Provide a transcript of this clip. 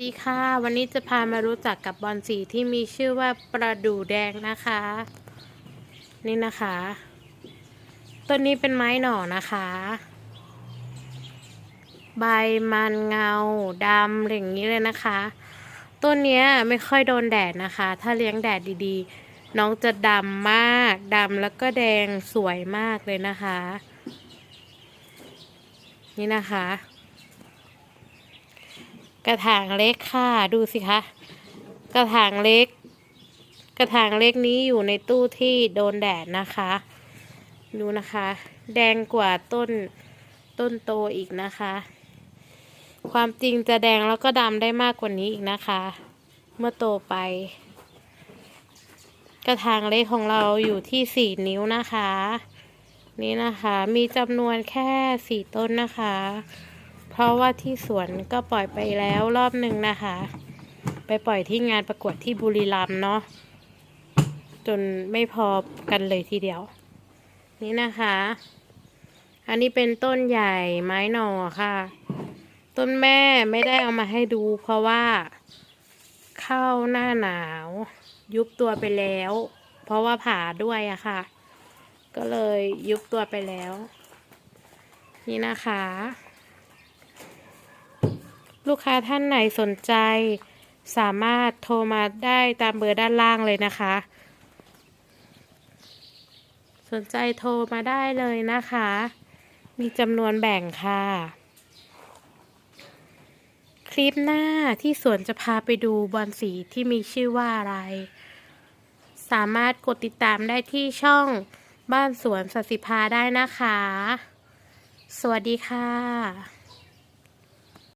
สวัสดีค่ะ วันนี้จะพามารู้จักกับบอลสีที่มีชื่อว่าประดู่แดงนะคะ นี่นะคะต้นนี้เป็นไม้หน่อนะคะ ใบมันเงาดำอย่างนี้เลยนะคะต้นนี้ไม่ค่อยโดนแดดนะคะ ถ้าเลี้ยงแดดดีๆ น้องจะดำมากดำแล้วก็แดงสวยมากเลยนะคะ นี่นะคะ กระถางเล็กค่ะ ดูสิคะ กระถางเล็ก กระถางเล็กนี้อยู่ในตู้ที่โดนแดดนะคะ ดูนะคะ แดงกว่าต้นต้นโตอีกนะคะ ความจริงจะแดงแล้วก็ดำได้มากกว่านี้อีกนะคะ เมื่อโตไป กระถางเล็กของเราอยู่ที่สี่นิ้วนะคะ นี่นะคะ มีจำนวนแค่สี่ต้นนะคะ เพราะว่าที่สวนก็ปล่อยไปแล้วรอบหนึ่งนะคะ ไปปล่อยที่งานประกวดที่บุรีรัมย์เนาะจนไม่พอกันเลยทีเดียว นี่นะคะ อันนี้เป็นต้นใหญ่ไม้หน่อค่ะ ต้นแม่ไม่ได้เอามาให้ดู เพราะว่าเข้าหน้าหนาว ยุบตัวไปแล้ว เพราะว่าผ่าด้วยอะค่ะ ก็เลยยุบตัวไปแล้ว นี่นะคะ ลูกค้าท่านไหนสนใจ สามารถโทรมาได้ตามเบอร์ด้านล่างเลยนะคะ สนใจโทรมาได้เลยนะคะ มีจำนวนแบ่งค่ะ คลิปหน้าที่สวนจะพาไปดูบอลสีที่มีชื่อว่าอะไร สามารถกดติดตามได้ที่ช่องบ้านสวนสัสิภาได้นะคะ สวัสดีค่ะ